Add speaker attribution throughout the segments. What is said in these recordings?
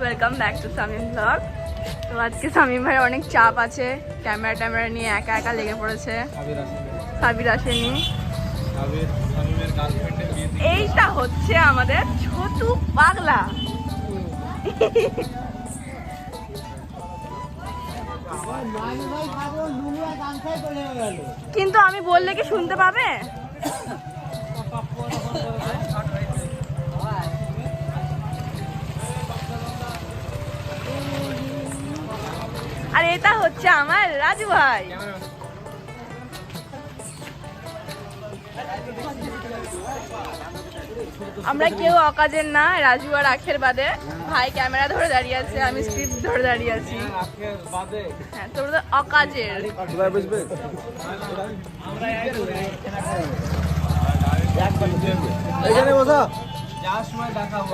Speaker 1: Welcome back to Samim blog তো আজকে সামিম ভাইয়ের অনেক চাপ আছে। ক্যামেরা ট্যামেরা নিয়ে একা একা লেগে পড়েছে।
Speaker 2: সাবির
Speaker 1: আসেনি। এইটা হচ্ছে আমাদের ছোটু পাগলা। কিন্তু আমি বললে কি শুনতে পাবে? আর এটা হচ্ছে আমার রাজু ভাই। আমরা কেউ অকাজের না রাজু আর আখের বাদে। ভাই ক্যামেরা ধরে দাঁড়িয়ে আছে আমি স্ক্রিপ্ট ধরে দাঁড়িয়ে আছি। হ্যাঁ তোমরা তো অকাজের।
Speaker 3: এখানে বসা।
Speaker 2: যাওয়ার সময় দেখাবো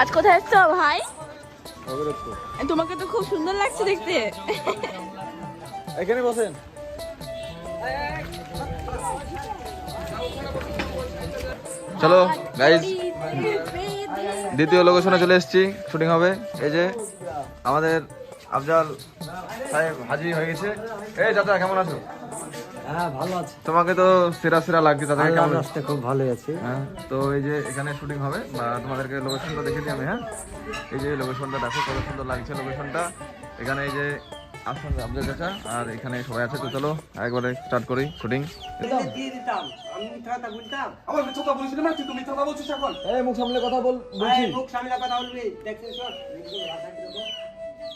Speaker 1: আজ কোথায় এসছো ভাই? তোমাকে তো খুব সুন্দর লাগছে দেখতে।
Speaker 3: এখানে বসেন। চলো গাইজ দ্বিতীয় লোকেশনে চলে এসেছি। শুটিং হবে। এই যে আমাদের আফজাল সাহেব হাজির হয়ে গেছে। এই চাচা কেমন আছো?
Speaker 4: হ্যাঁ ভালো আছে।
Speaker 3: তোমাকে তো সেরা সেরা লাগছে
Speaker 4: আল্লাহর
Speaker 3: কেমন?
Speaker 4: রাস্তায় খুব ভালো আছে।
Speaker 3: হ্যাঁ তো এই যে এখানে শুটিং হবে বা তোমাদেরকে লোকেশনটা দেখে দিই আমি হ্যাঁ? এই যে লোকেশনটা দেখো কত সুন্দর লাগছে লোকেশনটা এখানে এই যে আসুন আব্দুল চাচা আর এখানে সবাই আছে তো চলো একবারে স্টার্ট করি শুটিং?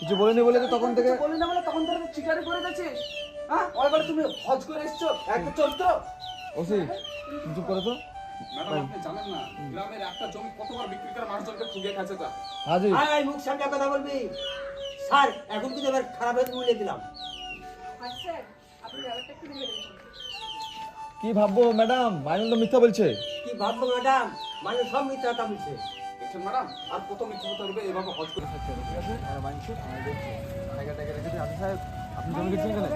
Speaker 3: কিছু বলিনি বলে তো তখন থেকে?
Speaker 2: বলি না বলে তখন ধরে চিকারি করে গেছিস? হ্যাঁ ওইবার তুমি হজ করে এসছো একটা চরিত্র।
Speaker 3: ওসি চুপ করে তো।
Speaker 2: ম্যাডাম আপনি জানেন না গ্রামের একটা জমি কতবার বিক্রি করে মানুষজনকে ঠুকে খাচ্ছে তা।
Speaker 3: হাজির।
Speaker 4: ভাই, মুখ সামনে কথা বলবি। স্যার এখন কিন্তু এবার খারাপ হয়ে বলে দিলাম।
Speaker 3: কি ভাববো ম্যাডাম? মাইনুল তো মিথ্যা বলছে।
Speaker 4: কি ভাববো ম্যাডাম? মানুষ সব মিথ্যা কথা বলছে।
Speaker 2: দেখছেন ম্যাডাম? আর কত মিথ্যা কথা বলবে এভাবে হজ করে থাকতে হবে ঠিক আছে?
Speaker 3: আপনি জমি কিনছেন কেন?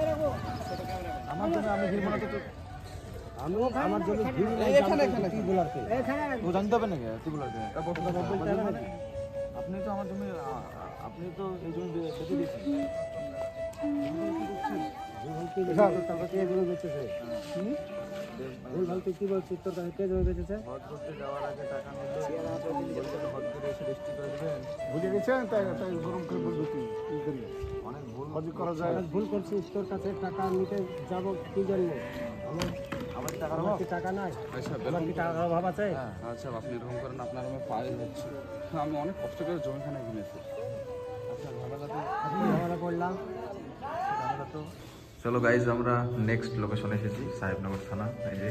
Speaker 3: আমার জন্য আমি ঘিরবো না তো
Speaker 4: আমি আমার জন্য ভিড় নাই,
Speaker 2: এখানে,
Speaker 4: জানতো
Speaker 2: এখানে,
Speaker 4: কি বলার কে?
Speaker 3: ও জানতে হবে নাকি? তুই বলার কে? আপনি তো আমার জমি আপনি তো এই জমি বেচে দিয়েছেন।
Speaker 4: ভুল কে জমি তোর কে জমি বেচেছে?
Speaker 3: হজ করতে যাওয়ার আগে টাকা নিলে হজ করে এসে রেজিস্ট্রি করে দেবেন।
Speaker 5: ভুলে গেছেন? তাই তাই গরম করে বলব হজ করা যায়
Speaker 4: ভুল করছিস তোর কাছে টাকা নিতে যাব কি জন্য? আমার
Speaker 3: আমার কি টাকার অভাব?
Speaker 4: কি টাকা নাই?
Speaker 2: আচ্ছা
Speaker 4: আমার কি টাকার অভাব আছে?
Speaker 2: আচ্ছা আপনি এরকম করেন আপনার আমার পায়ে হচ্ছে। আমি অনেক কষ্ট করে জমিখানে কিনেছি।
Speaker 3: আচ্ছা ঝামেলা তো
Speaker 4: ঝামেলা
Speaker 3: চলো গাইজ আমরা নেক্সট লোকেশনে এসেছি সাহেবনগর থানা। এই যে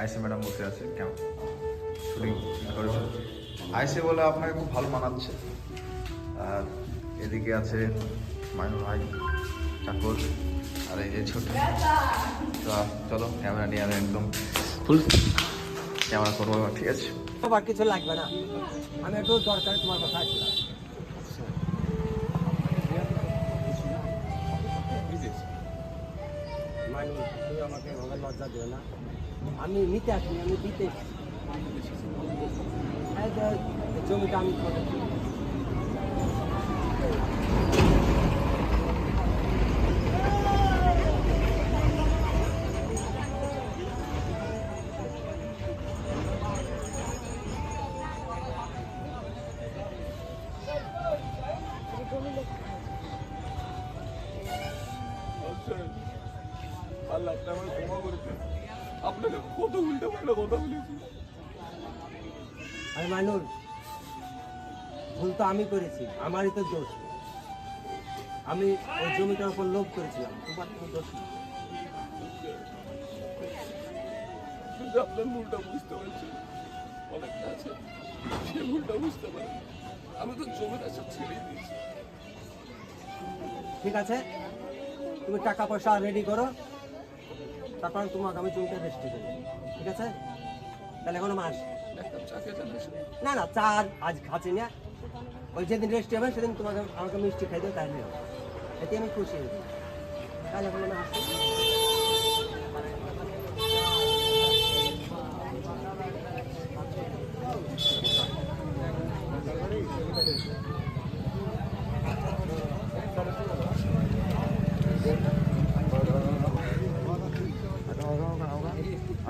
Speaker 3: আইসি ম্যাডাম বসে আছে কেমন? শুটিং করেছে। আইসি বলে আপনাকে খুব ভালো মানাচ্ছে। আর এদিকে আছে মাইনুর ভাই চাকর আর এই যে ছোট। চলো ক্যামেরা নিয়ে একদম ফুল ক্যামেরা করব ঠিক আছে?
Speaker 4: আবার কিছু লাগবে না। আমি একটু দরকার, তোমার কথা মানে আমাকে লজ্জা দিও আমি নিতে আসিনি আমি দিতে জমিটা আমি
Speaker 2: আপনি ক্ষমা আপনাকে কত উল্টো পাল্টা কথা বলেছি
Speaker 4: আরে মানুষ ভুল তো আমি করেছি আমারই তো দোষ। আমি ওই জমিটার উপর লোভ করেছিলাম তোমার কোনো দোষ নেই।
Speaker 2: কিন্তু আপনার ভুলটা বুঝতে পারছি অনেকটা আছে সে ভুলটা বুঝতে আমি তো ছেড়েই দিয়েছি।
Speaker 4: ঠিক আছে? তুমি টাকা পয়সা রেডি করো। তারপর তোমার আগামী জুনটা রেস্ট দেবো। ঠিক আছে? তাহলে এখন মাস না না চার আজ খাচ্ছি না। ওই যেদিন রেস্ট হবে সেদিন তোমাকে আমাকে মিষ্টি খাই দেবো তাহলে এতে আমি খুশি। হয়েছি তাহলে এখন আমি
Speaker 3: আসছি। Thank you.